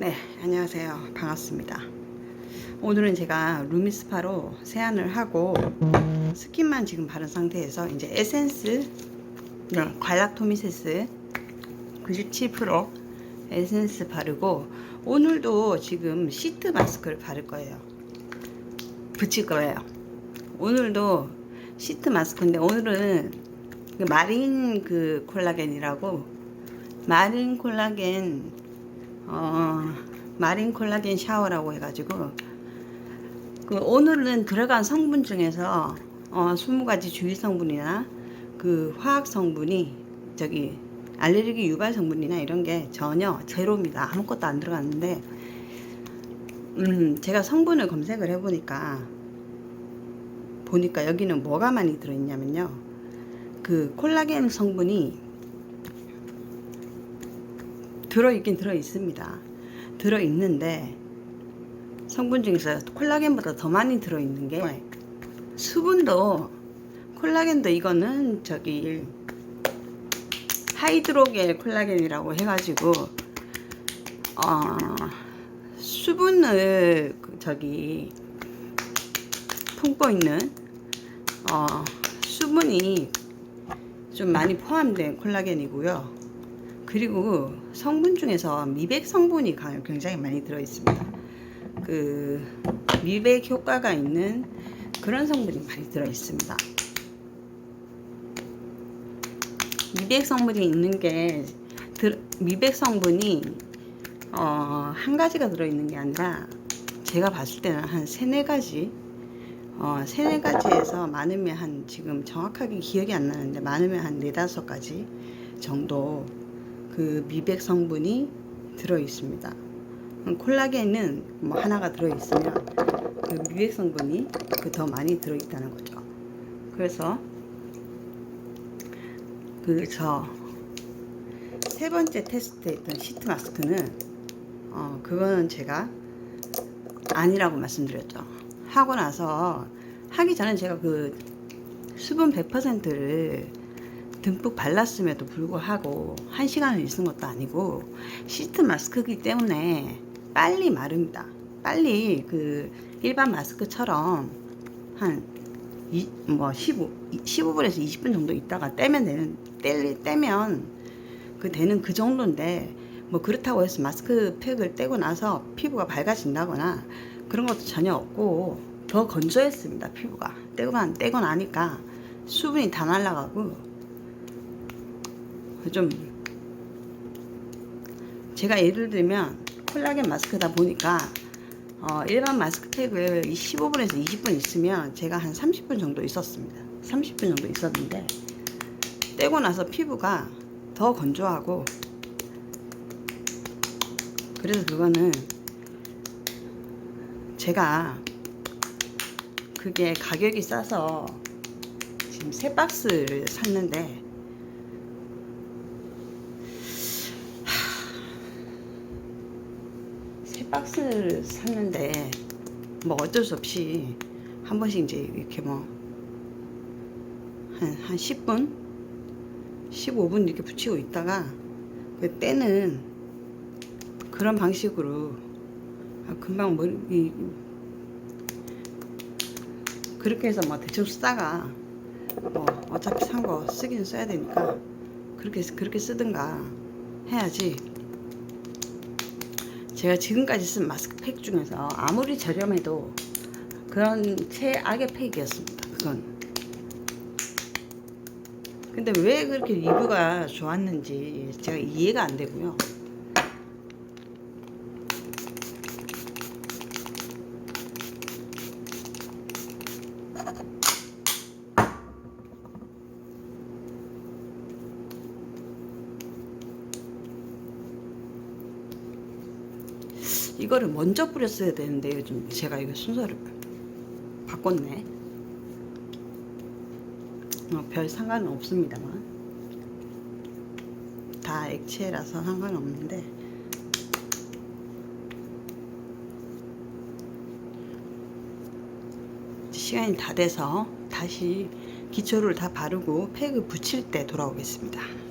네, 안녕하세요. 반갑습니다. 오늘은 제가 루미스파로 세안을 하고 스킨만 지금 바른 상태에서 이제 에센스 네, 관락토미세스 97% 에센스 바르고 오늘도 지금 시트 마스크를 바를 거예요. 붙일 거예요. 오늘도 시트 마스크인데 오늘은 그 마린 그 콜라겐이라고 마린 콜라겐 어 마린 콜라겐 샤워라고 해가지고 그 오늘은 들어간 성분 중에서 어 20가지 주위 성분이나 그 화학 성분이 저기 알레르기 유발 성분이나 이런 게 전혀 제로입니다. 아무것도 안 들어갔는데 음 제가 성분을 검색을 해보니까 보니까 여기는 뭐가 많이 들어있냐면요. 그 콜라겐 성분이 들어있긴 들어있습니다. 들어있는데 성분 중에서 콜라겐보다 더 많이 들어있는 게 수분도 콜라겐도 이거는 저기 하이드로겔 콜라겐이라고 해가지고 어 수분을 그 저기 품고 있는 어 수분이 좀 많이 포함된 콜라겐이고요. 그리고 성분 중에서 미백 성분이 가- 굉장히 많이 들어 있습니다. 그 미백 효과가 있는 그런 성분이 많이 들어 있습니다. 미백 성분이 있는 게 들- 미백 성분이 어, 한 가지가 들어 있는 게 아니라 제가 봤을 때는 한 세네 가지 어, 세네 가지에서 많으면 한 지금 정확하게 기억이 안 나는데 많으면 한 네다섯 가지 정도 그 미백 성분이 들어 있습니다. 콜라겐은 뭐 하나가 들어 있으면 그 미백 성분이 그 더 많이 들어 있다는 거죠. 그래서 그 저 세 번째 테스트했던 시트 마스크는 어 그거는 제가 아니라고 말씀드렸죠. 하고 나서 하기 전에 제가 그 수분 100%를 듬뿍 발랐음에도 불구하고 한 시간을 있은 것도 아니고 시트 마스크이기 때문에 빨리 마릅니다. 빨리 그 일반 마스크처럼 한 뭐 15, 15분에서 20분 정도 있다가 떼면 되는 떼, 떼면 그 되는 그 정도인데 뭐 그렇다고 해서 마스크 팩을 떼고 나서 피부가 밝아진다거나 그런 것도 전혀 없고 더 건조했습니다 피부가 떼고 난 떼고 나니까 수분이 다 날라가고 좀 제가 예를 들면 콜라겐 마스크다 보니까 어, 일반 마스크팩을 15분에서 20분 있으면 제가 한 30분 정도 있었습니다. 30분 정도 있었는데 떼고 나서 피부가 더 건조하고 그래서 그거는 제가 그게 가격이 싸서 지금 세 박스를 샀는데 세 박스를 샀는데 뭐 어쩔 수 없이 한 번씩 이제 이렇게 뭐 한, 한 10분? 15분 이렇게 붙이고 있다가 그 때는 그런 방식으로 아, 금방 머리 이, 그렇게 해서 뭐 대충 쓰다가 뭐 어차피 산 거 쓰긴 써야 되니까 그렇게 그렇게 쓰든가 해야지. 제가 지금까지 쓴 마스크팩 중에서 아무리 저렴해도 그런 최악의 팩이었습니다. 그건. 근데 왜 그렇게 리뷰가 좋았는지 제가 이해가 안 되고요. 이거를 먼저 뿌렸어야 되는데 요즘 제가 이거 순서를 바꿨네. 어, 별 상관은 없습니다만 다 액체라서 상관없는데 시간이 다 돼서 다시 기초를 다 바르고 팩을 붙일 때 돌아오겠습니다.